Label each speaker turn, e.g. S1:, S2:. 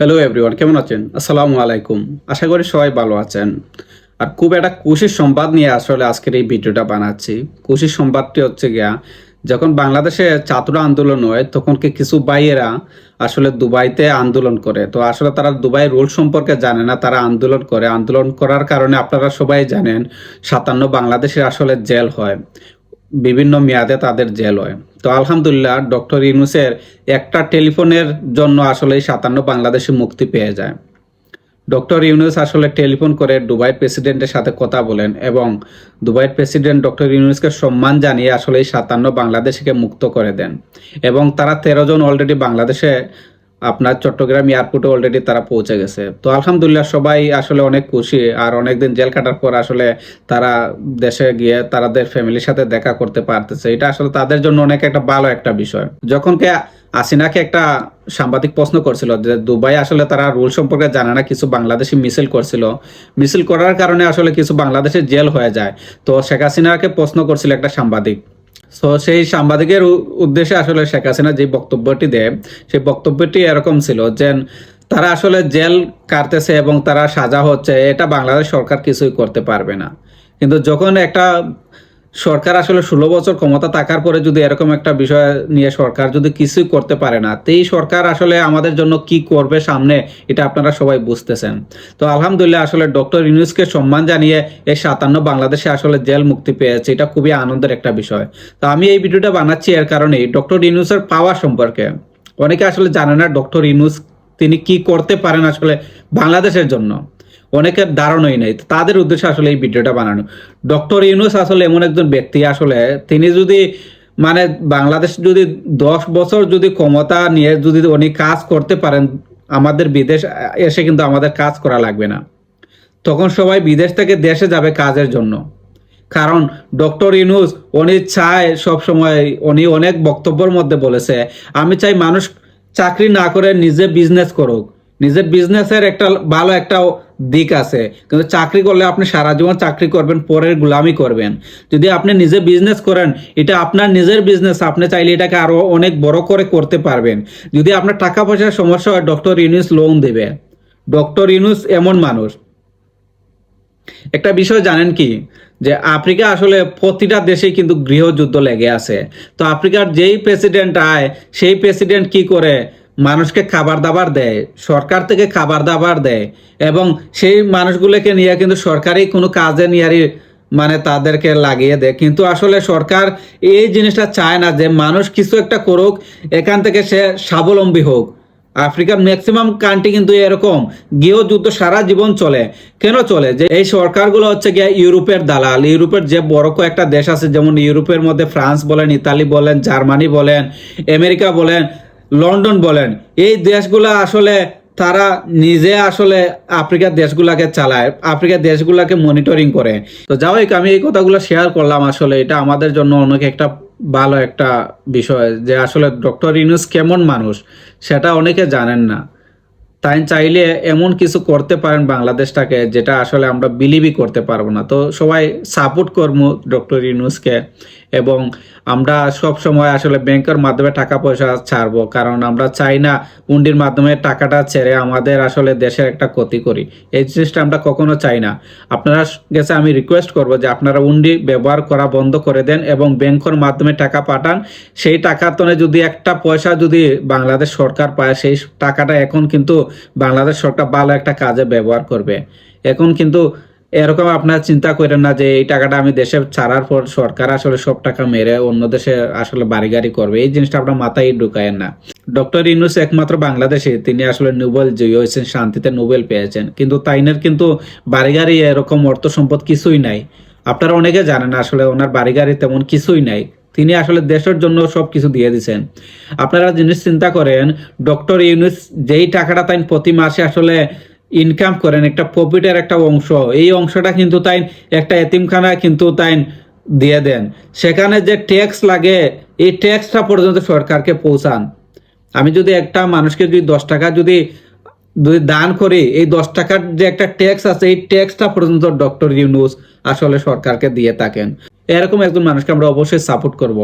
S1: Hello everyone কেমন আছেন? আসসালামু আলাইকুম। আশা করি সবাই ভালো আছেন। আর খুব একটা খুশির সংবাদ নিয়ে আসলে আজকের এই ভিডিওটা বানাচ্ছি। খুশির সংবাদটি হচ্ছে গিয়া, যখন বাংলাদেশে ছাত্র আন্দোলন হয়, তখন কি কিছু ভাইয়েরা আসলে দুবাইতে আন্দোলন করে? তো আসলে তারা দুবাই রুল সম্পর্কে জানে না, তারা আন্দোলন করে। আন্দোলন করার কারণে আপনারা সবাই জানেন, সাতান্ন বাংলাদেশের আসলে জেল হয়। বিভিন্ন মেয়াদে তাদের জেল হয়। তো আলহামদুলিল্লাহ, ডক্টর ইউনুসের একটা টেলিফোনের জন্য আসলে সাতান্ন বাংলাদেশে মুক্তি পেয়ে যায়। ডক্টর ইউনুস আসলে টেলিফোন করে দুবাই প্রেসিডেন্টের সাথে কথা বলেন এবং দুবাই প্রেসিডেন্ট ডক্টর ইউনুসকে সম্মান জানিয়ে আসলে সাতান্ন বাংলাদেশিকে মুক্ত করে দেন। এবং তারা তেরো জন অলরেডি বাংলাদেশে আপনার চট্টগ্রাম এয়ারপোর্টে অলরেডি তারা পৌঁছে গেছে। তো আলহামদুলিল্লাহ সবাই আসলে অনেক খুশি, আর অনেকদিন জেল কাটার পর আসলে তারা দেশে গিয়ে তাদের ফ্যামিলির সাথে দেখা করতে পারতেছে। এটা আসলে তাদের জন্য অনেক একটা ভালো একটা বিষয়। যখন কে আসিনাকে একটা সাংবাদিক প্রশ্ন করছিল যে, দুবাই আসলে তারা রুল সম্পর্কে জানে না, কিছু বাংলাদেশি মিছিল করছিল? মিছিল করার কারণে আসলে কিছু বাংলাদেশে জেল হয়ে যায়। তো শেখ হাসিনাকে প্রশ্ন করছিল একটা সাংবাদিক। তো সেই সাংবাদিকের উদ্দেশ্যে আসলে শেখ হাসিনা যে বক্তব্যটি দেয়, সেই বক্তব্যটি এরকম ছিল যে, তারা আসলে জেল কাটতেছে এবং তারা সাজা হচ্ছে, এটা বাংলাদেশ সরকার কিছুই করতে পারবে না। কিন্তু যখন একটা সরকার আসলে ষোলো বছর ক্ষমতা থাকার পরে যদি এরকম একটা বিষয় নিয়ে সরকার যদি কিছুই করতে পারে না তো এই সরকার আসলে আমাদের জন্য কি করবে সামনে, এটা আপনারা সবাই বুঝতেছেন। তো আলহামদুলিল্লাহ আসলে ডক্টর ইউনুসকে সম্মান জানিয়ে এই সাতান্ন বাংলাদেশে আসলে জেল মুক্তি পেয়েছে, এটা খুবই আনন্দের একটা বিষয়। তো আমি এই ভিডিওটা বানাচ্ছি এর কারণেই ডক্টর ইউনুসের পাওয়ার সম্পর্কে। অনেকে আসলে জানে না ডক্টর ইউনুস তিনি কি করতে পারেন আসলে বাংলাদেশের জন্য। অনেকের ধারণাই নেই। তাদের উদ্দেশ্যে আসলে এই ভিডিওটা বানানো। ডক্টর ইউনুস আসলে এমন একজন ব্যক্তি, আসলে তিনি যদি মানে বাংলাদেশ যদি দশ বছর যদি ক্ষমতা নিয়ে যদি উনি কাজ করতে পারেন, আমাদের বিদেশ এসে কিন্তু আমাদের কাজ করা লাগবে না। তখন সবাই বিদেশ থেকে দেশে যাবে কাজের জন্য। কারণ ডক্টর ইনুস উনি চায় সব সময় উনি অনেক বক্তব্যের মধ্যে বলেছে, আমি চাই মানুষ চাকরি না করে নিজে বিজনেস করুক। নিজের বিজনেসের একটা ভালো একটা দিক আছে। কিন্তু চাকরি করলে আপনি সারা জীবন চাকরি করবেন, পরের গুলামি করবেন। যদি আপনি নিজে বিজনেস করেন, এটা আপনার নিজের বিজনেস আপনি চাইলে এটাকে আরও অনেক বড় করে করতে পারবেন। যদি আপনার টাকা পয়সার সমস্যা হয় ডক্টর ইউনুস লোন দেবে। ডক্টর ইউনুস এমন মানুষ। একটা বিষয় জানেন কি? যে আফ্রিকা আসলে প্রতিটা দেশে কিন্তু গৃহযুদ্ধ লেগে আছে। তো আফ্রিকার যেই প্রেসিডেন্ট আয়, সেই প্রেসিডেন্ট কি করে মানুষকে খাবার দাবার দেয়, সরকার থেকে খাবার দাবার দেয় এবং সেই মানুষগুলোকে নিয়ে কিন্তু সরকারি কোনো কাজে নিয়ে মানে তাদেরকে লাগিয়ে দেয়। কিন্তু আসলে সরকার এই জিনিসটা চায় না যে মানুষ কিছু একটা করুক, এখান থেকে সে স্বাবলম্বী হোক। আফ্রিকার ম্যাক্সিমাম কান্ট্রি কিন্তু এরকম গৃহযুদ্ধ সারা জীবন চলে। কেন চলে? যে এই সরকারগুলো হচ্ছে গিয়ে ইউরোপের দালাল, ইউরোপের যে বড় কয়েকটা দেশ আছে, যেমন ইউরোপের মধ্যে ফ্রান্স বলেন, ইতালি বলেন, জার্মানি বলেন, আমেরিকা বলেন লন্ডন বলেন। এই দেশগুলো আসলে তারা নিজে আসলে আফ্রিকার দেশগুলাকে চালায়, আফ্রিকার দেশগুলাকে মনিটরিং করে। তো হোক, আমি এই কথাগুলো শেয়ার করলাম আসলে, এটা আমাদের জন্য অনেক একটা ভালো একটা বিষয় যে আসলে ডক্টর ইনুস কেমন মানুষ, সেটা অনেকে জানেন না। তাই চাইলে এমন কিছু করতে পারেন বাংলাদেশটাকে যেটা আসলে আমরা বিলিভই করতে পারব না। তো সবাই সাপোর্ট করব ডক্টর ইউনুসকে। এবং আমরা সব সময় আসলে ব্যাংকের মাধ্যমে টাকা পয়সা ছাড়বো, কারণ আমরা চাই না উন্ডির মাধ্যমে টাকাটা ছেড়ে আমাদের আসলে দেশের একটা ক্ষতি করি। এই জিনিসটা আমরা কখনো চাই না। আপনারা গেছে আমি রিকোয়েস্ট করব যে আপনারা উন্ডি ব্যবহার করা বন্ধ করে দেন এবং ব্যাংকের মাধ্যমে টাকা পাঠান। সেই টাকার তনে যদি একটা পয়সা যদি বাংলাদেশ সরকার পায়, সেই টাকাটা এখন কিন্তু বাংলাদেশ সরকার ভালো একটা কাজে ব্যবহার করবে। এখন কিন্তু এরকম আপনার চিন্তা করেন না যে এই টাকাটা আমি দেশে ছাড়ার পর সরকার আসলে সব টাকা মেরে অন্য দেশে আসলে বাড়ি গাড়ি করবে, এই জিনিসটা আপনার মাথায় ঢুকায়েন না। ডক্টর ইউনুস একমাত্র বাংলাদেশে, তিনি আসলে নোবেল জয়ী হয়েছেন, শান্তিতে নোবেল পেয়েছেন। কিন্তু তাইনের কিন্তু বাড়ি গাড়ি এরকম অর্থ সম্পদ কিছুই নাই। আপনারা অনেকে জানেন আসলে ওনার বাড়ি গাড়ি তেমন কিছুই নাই। তিনি আসলে দেশের জন্য সব কিছু দিয়ে দিচ্ছেন আপনারা জিনিস চিন্তা করেন, ডক্টর ইউনুস যেই টাকাটা তাই প্রতি মাসে আসলে ইনকাম করেন, একটা প্রফিটের একটা অংশ। এই অংশটা কিন্তু তাই একটা এতিমখানায় কিন্তু তাই দিয়ে দেন। সেখানে যে ট্যাক্স লাগে, এই ট্যাক্সটা পর্যন্ত সরকারকে পৌঁছান। আমি যদি একটা মানুষকে যদি দশ টাকা যদি যদি দান করি, এই দশ টাকার যে একটা ট্যাক্স আছে, এই ট্যাক্সটা পর্যন্ত ডক্টর ইউনুস আসলে সরকারকে দিয়ে থাকেন। এরকম একজন মানুষকে আমরা অবশ্যই সাপোর্ট করব।